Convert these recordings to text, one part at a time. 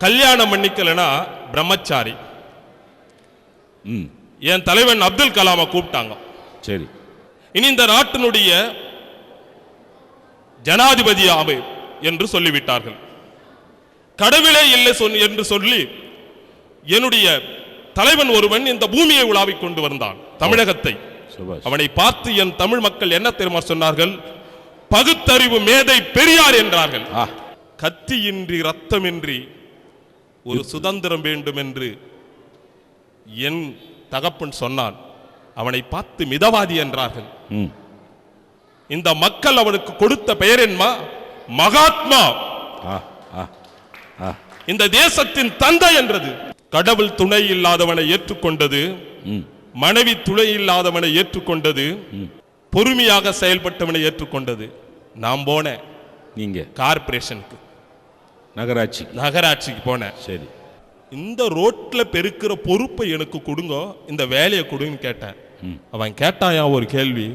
கல்யாணம் பண்ணிக்கலனா பிரம்மச்சாரி. ம். என் தலைவன் அப்துல் கலாமை கூப்பிட்டாங்க. சரி. இனி இந்த நாட்டினுடைய ஜனாதிபதி ஆமை என்று சொல்லிவிட்டார்கள். கடவுளே இல்லை சொல் என்று சொல்லி என்னுடைய தலைவன் ஒருவன் இந்த பூமியை உலாவிக் கொண்டு வந்தான் தமிழகத்தை. அவனை பார்த்து என் தமிழ் மக்கள் என்ன தெரியுமா சொன்னார்கள்? பகுத்தறிவு மேதை பெரியார் என்றார்கள். கத்தியின்றி ரத்தமின்றி ஒரு சுதந்திரம் வேண்டும் என்று என் தகப்பன் சொன்னான். அவனை பார்த்து மிதவாதி என்றார்கள். இந்த மக்கள் அவனுக்கு கொடுத்த பெயர் என்ன மகாத்மா இந்த தேசத்தின் தந்தை என்றது. கடவுள் துணை இல்லாதவனை ஏற்றுக்கொண்டது. மனைவி துணை இல்லாதவனை ஏற்றுக்கொண்டது. பொறுமையாக செயல்பட்டவனை ஏற்றுக்கொண்டது. நான் போனேன் நீங்க. கார்பரேஷனுக்கு நகராட்சி. நகராட்சிக்கு போனேன். சரி. இந்த ரோட்ல பெருக்கிற பொறுப்பை எனக்கு கொடுங்க இந்த வேலையை கொடுங்கன்னு கேட்டேன். ம். அவன் கேட்டாயா ஒரு கேள்வி?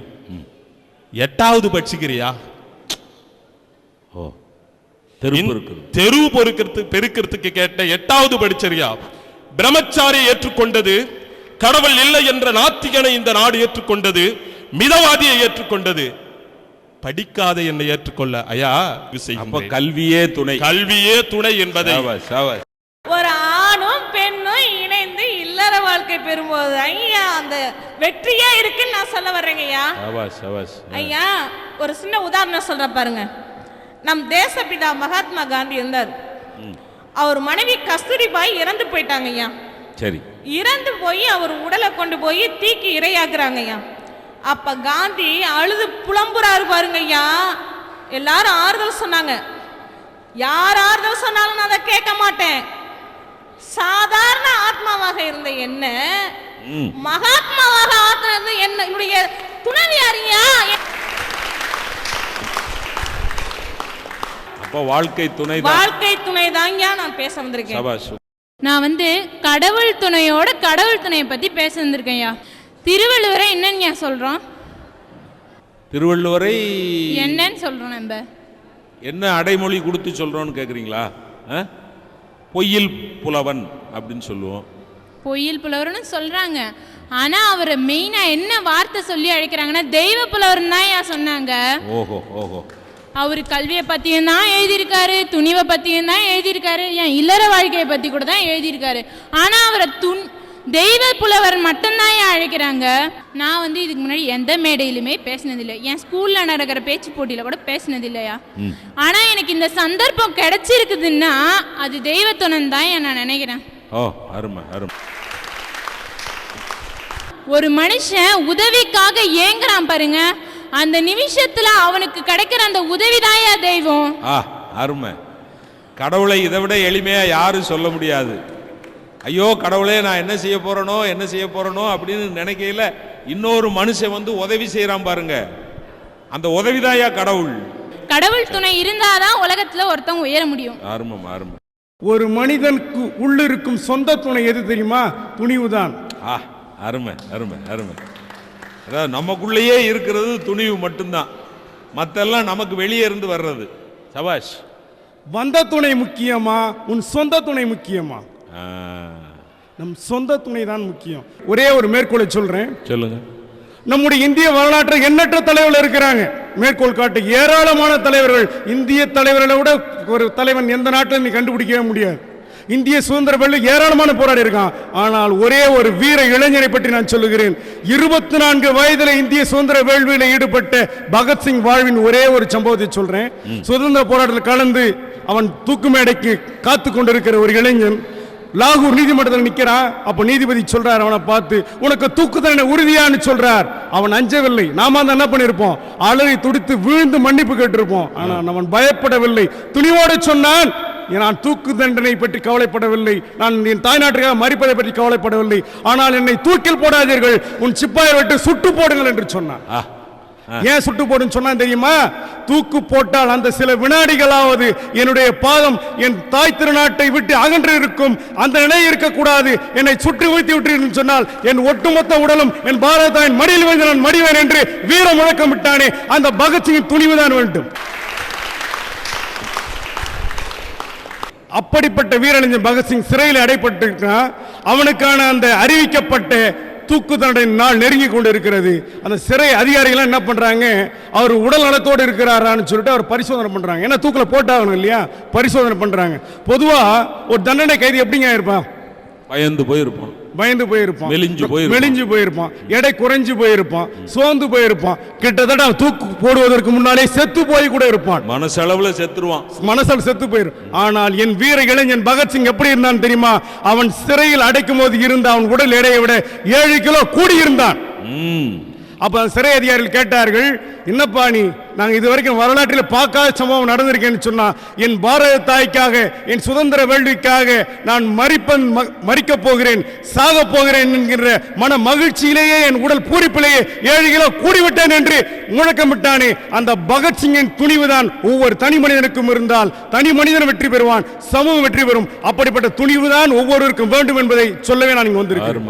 எட்டாவது படிச்சுக்கிறியா? ஓ தெருவு பொறுக்கிறது பெருக்கிறதுக்கு கேட்ட எட்டாவது படிச்சரியா பிரம்மச்சாரி ஏற்றுக்கொண்டது கடவுள் இல்லை என்ற நாத்திகனை இந்த நாடு ஏற்றுக்கொண்டது மிதவாதியை ஏற்றுக்கொண்டது. படிக்காத என்னை ஏற்றுக்கொள்ள. ஐயா அப்ப. கல்வியே துணை. கல்வியே துணை என்பதை. ஒரு ஆணும் பெண்ணும் இணைந்து இல்லற வாழ்க்கை பெறும்போது ஐயா அந்த வெற்றியா இருக்குன்னு நான் சொல்ல வர்றேங்க ஐயா. ஐயா ஒரு சின்ன உதாரணம் சொல்ற பாருங்க. நம் தேசப்பிதா மகாத்மா காந்தி இருந்தார். அவர் மனைவி கஸ்தூரிபாய் இறந்து போயிட்டாங்க ஐயா. சரி. இறந்து போய் அவர் உடலை கொண்டு போய் தீக்கு இரையாக்குறாங்க ஐயா. அப்ப காந்தி அழுது புலம்புறாரு பாருங்க ஐயா. எல்லாரும் ஆறுதல் சொன்னாங்க. யார் ஆறுதல் சொன்னாலும் நான் அதை கேட்க மாட்டேன். சாதாரண ஆத்மாவாக இருந்த என்ன? மகாத்மாவாக ஆக்குறது என்ன? என்னுடைய துணைவியாரியா அப்ப வாழ்க்கை துணை வாழ்க்கை துணை தாங்க நான் பேச வந்திருக்கேன். சாபாஷ். நான் வந்து கடவுள் துணையோட கடவுள் துணையை பற்றி பேச வந்திருக்கேன்யா திருவள்ளுவரை என்னன்னு சொல்கிறோம் திருவள்ளுவரை என்னன்னு சொல்கிறோம் நம்ம. என்ன அடைமொழி கொடுத்து சொல்றோம்னு கேக்குறீங்களா? ஆ? பொய்யில் புலவன் அப்படின்னு சொல்லுவோம். பொய்யில் புலவர்னு சொல்கிறாங்க ஆனால் அவரை மெயினாக என்ன வார்த்தை சொல்லி அழைக்கிறாங்கன்னா தெய்வ புலவர்னு தான் ஏன் சொன்னாங்க. ஓஹோ ஓஹோ. அவர் கல்வியை பற்றியும் தான் எழுதியிருக்காரு துணிவை பற்றியும் தான் எழுதியிருக்காரு ஏன் இல்லற வாழ்க்கையை பற்றி கூட தான் எழுதியிருக்காரு. ஆனால் அவரை துன் தெய்வ புலவர் மட்டும்தான் ஏன் அழைக்கிறாங்க. நான் வந்து இதுக்கு முன்னாடி எந்த மேடையிலுமே பேசினதில்லை. என் ஸ்கூலில் நடக்கிற பேச்சு போட்டியில் கூட பேசினது இல்லையா ஆனால் எனக்கு இந்த சந்தர்ப்பம் கிடைச்சிருக்குதுன்னா அது தெய்வத்துணன் தான் நான் நினைக்கிறேன். ஓ அருமை அருமை. ஒரு மனுஷன் உதவிக்காக ஏங்குறான் பாருங்க. அந்த நிமிஷத்துல அவனுக்கு கிடைக்கிற அந்த உதவிதாயா தெய்வம். ஆ அருமை. கடவுளை இதை விட எளிமையா யாரும் சொல்ல முடியாது. ஐயோ கடவுளே நான் என்ன செய்ய போறேனோ என்ன செய்ய போறேனோ அப்படின்னு நினைக்கையில இன்னொரு மனுஷன் வந்து உதவி செய்யறான் பாருங்க. அந்த உதவிதாயா கடவுள்? கடவுள் துணை இருந்தாதான் உலகத்துல ஒருத்தவங்க உயர முடியும். அருமை அருமை ஒரு மனிதனுக்கு உள்ளிருக்கும் சொந்த துணை எது தெரியுமா? துணிவுதான் ஆ அருமை அருமை அருமை. அதாவது நமக்குள்ளேயே இருக்கிறது துணிவு மட்டும்தான். மத்தெல்லாம் நமக்கு வெளியே இருந்து வர்றது. சபாஷ். வந்த துணை முக்கியமா? உன் சொந்த துணை முக்கியமா? நம் சொந்த துணை தான் முக்கியம். ஒரே ஒரு மேற்கோளை சொல்றேன். சொல்லுங்க. நம்முடைய இந்திய வரலாற்றில் எண்ணற்ற தலைவர்கள் இருக்கிறாங்க. மேற்கோள் காட்டு ஏராளமான தலைவர்கள். இந்திய தலைவர்களை விட ஒரு தலைவன் எந்த நாட்டிலும் நீ கண்டுபிடிக்கவே முடியாது. இந்திய சுதந்திர வெள்ள ஏராளமான போராடி இருக்கான். ஆனால் ஒரே ஒரு வீர இளைஞரை பற்றி நான் சொல்லுகிறேன். இருபத்தி நான்கு வயதில் இந்திய சுதந்திர வேள்வியில் ஈடுபட்ட பகத்சிங் வாழ்வின் ஒரே ஒரு சம்பவத்தை சொல்றேன். சுதந்திர போராட்டத்தில் கலந்து அவன் தூக்கு மேடைக்கு காத்து கொண்டிருக்கிற ஒரு இளைஞன் லாகூர் நீதிமன்றத்தில் நிற்கிறான். அப்போ நீதிபதி சொல்றார் அவனை பார்த்து உனக்கு தூக்கு தண்டனை உறுதியான்னு சொல்றார். அவன் அஞ்சவில்லை. நாம தான் என்ன பண்ணியிருப்போம் அலறி துடித்து விழுந்து மன்னிப்பு கேட்டிருப்போம். ஆனால் அவன் பயப்படவில்லை. துணிவோடு சொன்னான் நான் தூக்கு தண்டனை பற்றி கவலைப்படவில்லை. நான் என் தாய்நாட்டுக்காக மறிப்பதை பற்றி கவலைப்படவில்லை. ஆனால் என்னை தூக்கில் போடாதீர்கள். உன் சிப்பாயை விட்டு சுட்டு போடுங்கள் என்று சொன்னான். ஏன் சுட்டு போடுன்னு சொன்னா தெரியுமா? தூக்கு போட்டால் அந்த சில வினாடிகளாவது என்னுடைய பாதம் என் தாய் திருநாட்டை விட்டு அகன்று இருக்கும் அந்த நிலை இருக்கக்கூடாது. என்னை சுற்றி வீழ்த்தி விட்டு சொன்னால் என் ஒட்டுமொத்த உடலும் என் பாரதாயின் மடியில் வந்து நான் மடிவேன் என்று வீர முழக்கம் விட்டானே. அந்த பகத்சிங்கின் துணிவுதான் வேண்டும். அப்படிப்பட்ட வீரறிஞர் பகத்சிங் சிறையில் அடைப்பட்டிருக்கிறான். அவனுக்கான அந்த அறிவிக்கப்பட்ட தூக்கு தண்டனை நாள் நெருங்கி கொண்டு இருக்கிறது அந்த சிறை அதிகாரிகள் என்ன பண்றாங்க? அவர் உடல் நலத்தோடு இருக்கிறாரான்னு சொல்லிட்டு அவர் பரிசோதனை பண்றாங்க. ஏன்னா தூக்கில் போட்டாகணும் இல்லையா? பரிசோதனை பண்றாங்க. பொதுவா ஒரு தண்டனை கைதி எப்படிங்க இருப்பான் பயந்து போயிருப்பான் பயந்து போயிருப்பான் மெலிஞ்சு போயிருப்பான். மெலிஞ்சு போயிருப்பான் எடை குறைஞ்சு போயிருப்பான் சோர்ந்து போயிருப்பான் கிட்டத்தட்ட தூக்கு போடுவதற்கு முன்னாலே செத்து போய் கூட இருப்பான். மனசளவுல செத்துருவான். மனசால் செத்து போயிரும். ஆனால் என் வீர இளைஞன் பகத்சிங் எப்படி இருந்தான் தெரியுமா? அவன் சிறையில் அடைக்கும் போது இருந்த அவன் உடல் எடையை விட ஏழு கிலோ கூடி இருந்தான் ம். அப்ப சிறை அதிகாரிகள் கேட்டார்கள் என்னப்பா நீ நாங்கள் இது வரைக்கும் வரலாற்றில் பார்க்காத சம்பவம் நடந்திருக்கேன்னு சொன்னா என் பாரத தாய்க்காக என் சுதந்திர வேள்விக்காக நான் மறிப்பன் ம- மறிக்கப் போகிறேன் சாக போகிறேன் என்கின்ற மன மகிழ்ச்சியிலேயே என் உடல் பூரிப்பிலேயே ஏழு கிலோ கூடிவிட்டேன் என்று முழக்கமிட்டானே அந்த பகத்சிங்கின் துணிவுதான் ஒவ்வொரு தனி மனிதனுக்கும் இருந்தால் தனி மனிதன் வெற்றி பெறுவான் சமூகம் வெற்றி பெறும். அப்படிப்பட்ட துணிவுதான் ஒவ்வொருவருக்கும் வேண்டும் என்பதை சொல்லவே நான் இங்கே வந்திருக்கிறேன்.